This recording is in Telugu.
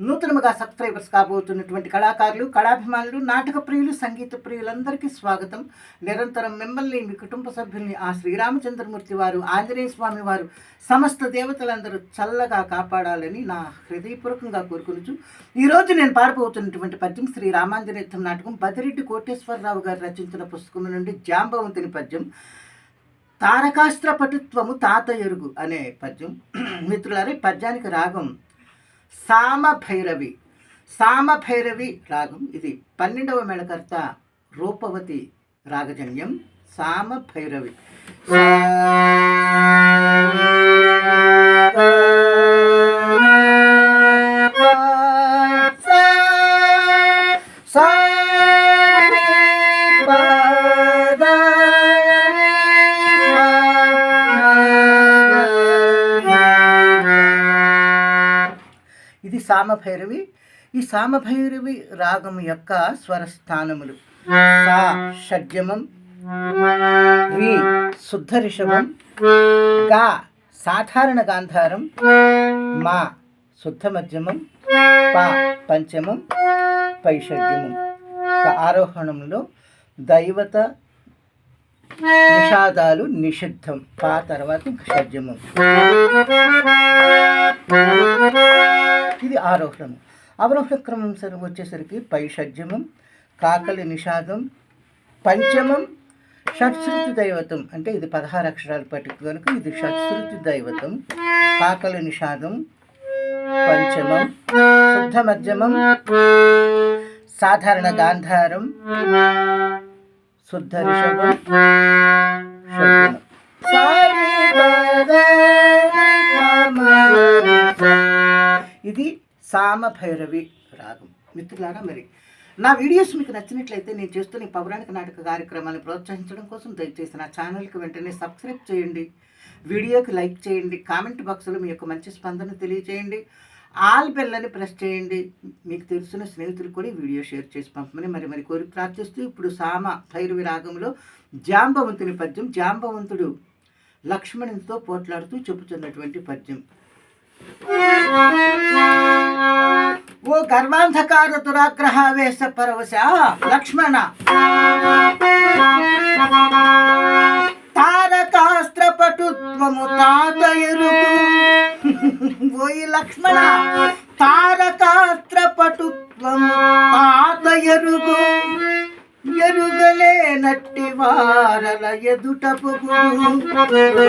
నూతనముగా సబ్స్క్రైబర్స్ కాబోతున్నటువంటి కళాకారులు కళాభిమానులు నాటక ప్రియులు సంగీత ప్రియులందరికీ స్వాగతం. నిరంతరం మిమ్మల్ని మీ కుటుంబ సభ్యుల్ని ఆ శ్రీరామచంద్రమూర్తి వారు ఆంజనేయ స్వామి వారు సమస్త దేవతలందరూ చల్లగా కాపాడాలని నా హృదయపూర్వకంగా కోరుకునుచు. ఈరోజు నేను పాడబోతున్నటువంటి పద్యం శ్రీ రామాంజనేయుద్ధం నాటకం బదిరెడ్డి కోటేశ్వరరావు గారు రచించిన పుస్తకం నుండి జాంబవంతుని పద్యం. తారకాస్త్ర పటుత్వము తాత ఎరుగు అనే పద్యం. మిత్రులారా పద్యానికి రాగం సామభైరవి. సామభైరవి రాగం ఇది. పన్నెండవ మేళకర్త రూపవతి రాగజన్యం. సామ సామభైరవి. ఈ సామభైరవి రాగం యొక్క స్వరస్థానములు. సా షడ్జమం రి శుద్ధ రిషభం గా సాధారణ గాంధారం మా శుద్ధ మధ్యమం పా పంచమం పైషడ్యమం. ఆరోహణంలో దైవత నిషాదాలు నిషిద్ధం పా తర్వాత షడ్యమం. షడ్జమం ఆరోహణం. అవరోహణ క్రమం సరి వచ్చేసరికి పైషడ్జమం కాకలి నిషాదం పంచమం షట్శృతి దైవతం. అంటే ఇది పదహారు అక్షరాలు పట్టిక కనుక ఇది షట్శృతి దైవతం కాకలి నిషాదం పంచమం శుద్ధ మధ్యమం సాధారణ గాంధారం శుద్ధ రిషభం ఇది సామభైరవి రాగం. మిత్రులారా మరి నా వీడియోస్ మీకు నచ్చినట్లయితే నేను చేస్తున్న పౌరాణిక నాటక కార్యక్రమాన్ని ప్రోత్సహించడం కోసం దయచేసి నా ఛానల్కి వెంటనే సబ్స్క్రైబ్ చేయండి వీడియోకి లైక్ చేయండి కామెంట్ బాక్స్లో మీ యొక్క మంచి స్పందన తెలియజేయండి ఆల్ బెల్లని ప్రెస్ చేయండి. మీకు తెలిసిన స్నేహితులు కూడా వీడియో షేర్ చేసి పంపమని మరి మరి కోరి ప్రార్థిస్తూ ఇప్పుడు సామ భైరవి రాగంలో జాంబవంతుని పద్యం జాంబవంతుడు లక్ష్మణునితో పోట్లాడుతూ చెబుతున్నటువంటి పద్యం. ఓ గర్వాంధకార దురాగ్రహావేశ పరవశ లక్ష్మణ. తారకాస్త్ర పటుత్వము తాత ఎరుగు ఓయి లక్ష్మణ తారకాస్త్ర పటుత్వము తాత ఎరుగు ఎరుగలే నట్టి వారల ఎదుట పొగుడు.